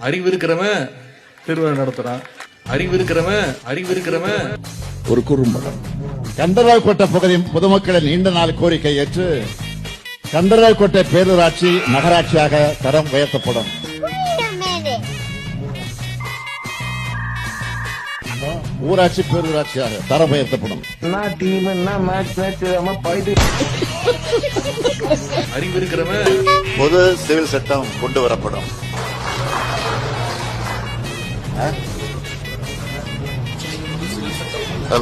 அறிவு இருக்கிறவன் திருவிழா நடத்துறான். அறிவு இருக்கிறவன் அறிவு இருக்கிறவன் ஒரு குறும்படம். கந்தராய்கோட்டை பகுதி பொதுமக்களின் நீண்ட நாள் கோரிக்கை ஏற்று கந்தராய்கோட்டை பேரூராட்சி நகராட்சியாக தரம் உயர்த்தப்படும். Wait a minute. ஊராட்சி பேரூராட்சியாக தரம் உயர்த்தப்படும். அறிவு இருக்கிறவன் பொது சிவில் சட்டம் கொண்டு வரப்படும்.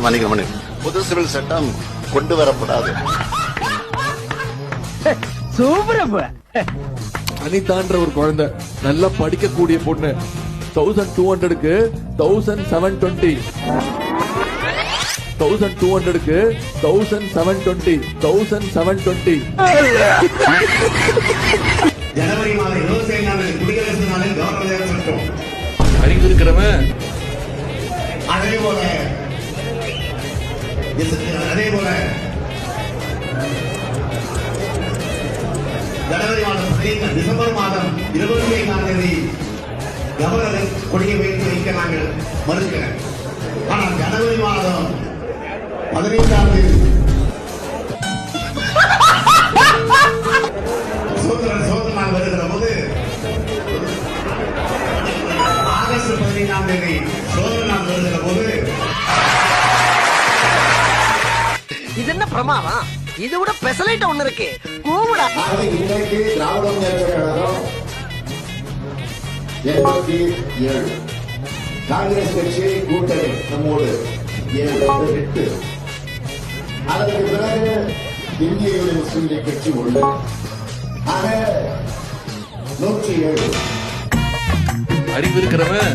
மன்னிக்கணும் மன்னிக்கணும் பொது சிவில் சட்டம் கொண்டு வரப்படாது. சூப்பர் அப்ப அனிதான்ற ஒரு குழந்தை நல்லா படிக்கக்கூடிய பொண்ணு. தௌசண்ட் டூ ஹண்ட்ரடுக்கு thousand seven twenty thousand two ஹண்ட்ரடுக்கு thousand seven twenty thousand seven twenty ஜனவரி மாதம் இருபத்தி ஐந்தாம் தேதி குடியரசு நாளில் கவர்னர் ஏற்பட்டோம் அறிவு இருக்கிறவன் அதே போல. அதே போல. ஜனவரி மாதம் டிசம்பர் மாதம் இருபத்தி ஐந்தாம் தேதி கவர்னர் கொடியை வைத்து வைக்க நாங்கள் மறுக்கிறேன். ஆனால் ஜனவரி மாதம் பதினைந்தாம் தேதி பதினைந்தாம் தேதி நாள் வருகிற போது இது என்ன பிரமாதம்? இது விட பெசலைட் ஒண்ணு இருக்கு. கூவுடா. ஆகவே இன்றைக்கு திராவிட முன்னேற்ற கழகம் எண்பத்தி ஏழு. காங்கிரஸ் கட்சி கூட்டணி நம்மோடு ஏழு எட்டு. அதற்கு பிறகு இந்திய முஸ்லீம் லீக் கட்சி உண்டு ஆக நூற்றி ஏழு. அறிவு இருக்கிறவன்